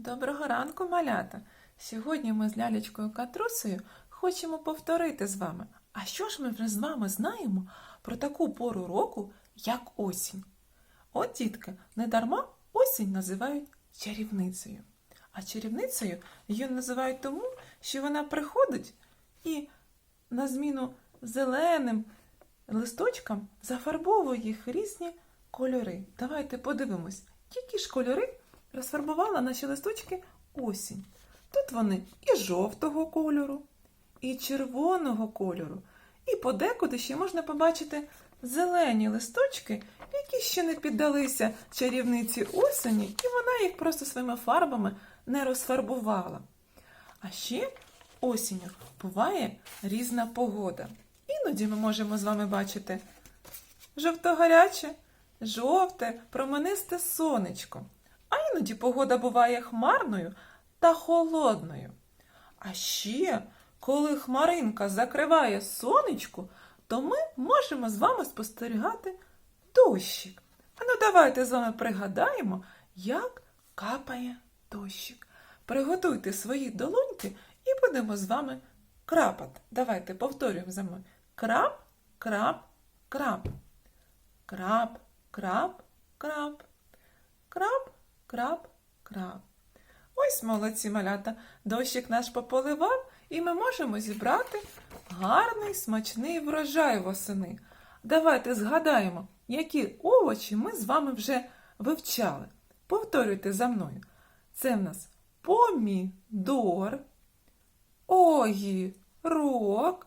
Доброго ранку, малята! Сьогодні ми з лялечкою Катрусею хочемо повторити з вами. А що ж ми вже з вами знаємо про таку пору року, як осінь? От, дітки, недарма осінь називають чарівницею. А чарівницею її називають тому, що вона приходить і на зміну зеленим листочкам зафарбовує їх різні кольори. Давайте подивимось, які ж кольори розфарбувала наші листочки осінь. Тут вони і жовтого кольору, і червоного кольору, і подекуди ще можна побачити зелені листочки, які ще не піддалися чарівниці осені, і вона їх просто своїми фарбами не розфарбувала. А ще осінню буває різна погода. Іноді ми можемо з вами бачити жовто-гаряче, жовте, променисте сонечко. Іноді погода буває хмарною та холодною. А ще, коли хмаринка закриває сонечко, то ми можемо з вами спостерігати дощик. А ну давайте з вами пригадаємо, як капає дощик. Приготуйте свої долоньки і будемо з вами крапати. Давайте повторюємо за мною. Крап, крап, крап. Крап, крап, крап. Крап, крап, крап. Ось молодці малята. Дощик наш пополивав, і ми можемо зібрати гарний смачний врожай восени. Давайте згадаємо, які овочі ми з вами вже вивчали. Повторюйте за мною. Це в нас помідор, огірок,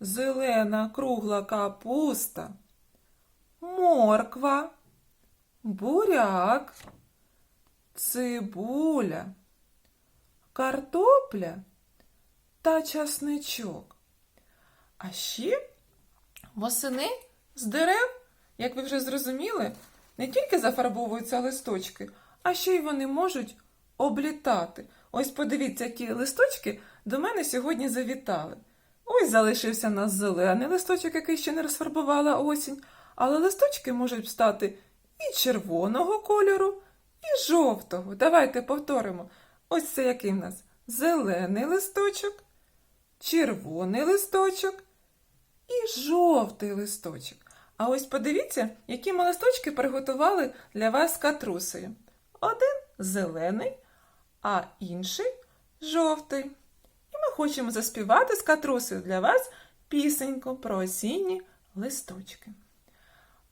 зелена кругла капуста, морква, буряк, цибуля, картопля та часничок. А ще восени з дерев, як ви вже зрозуміли, не тільки зафарбовуються листочки, а ще й вони можуть облітати. Ось подивіться, які листочки до мене сьогодні завітали. Ось залишився у нас зелений листочок, який ще не розфарбувала осінь, але листочки можуть стати і червоного кольору, жовтого. Давайте повторимо. Ось це який в нас зелений листочок, червоний листочок і жовтий листочок. А ось подивіться, які ми листочки приготували для вас катрусею. Один зелений, а інший жовтий. І ми хочемо заспівати з катрусею для вас пісеньку про осінні листочки.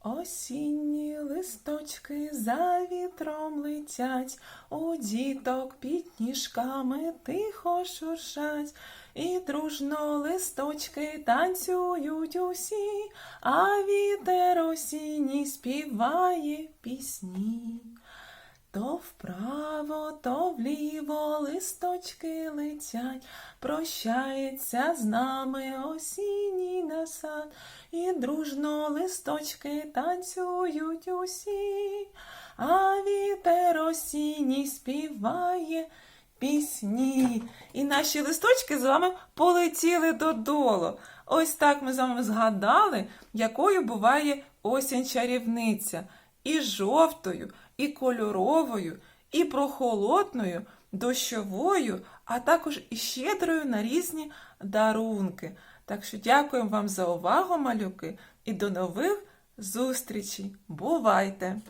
Осінні листочки за вітром летять, у діток під ніжками тихо шуршать, і дружно листочки танцюють усі, а вітер осінній співає пісні. То вправо, то вліво листочки летять, прощається з нами осінній насад, і дружно листочки танцюють усі, а вітер осінній співає пісні. І наші листочки з вами полетіли додолу. Ось так ми з вами згадали, якою буває осінь чарівниця. І жовтою, і кольоровою, і прохолодною, дощовою, а також і щедрою на різні дарунки. Так що дякуємо вам за увагу, малюки, і до нових зустрічей. Бувайте!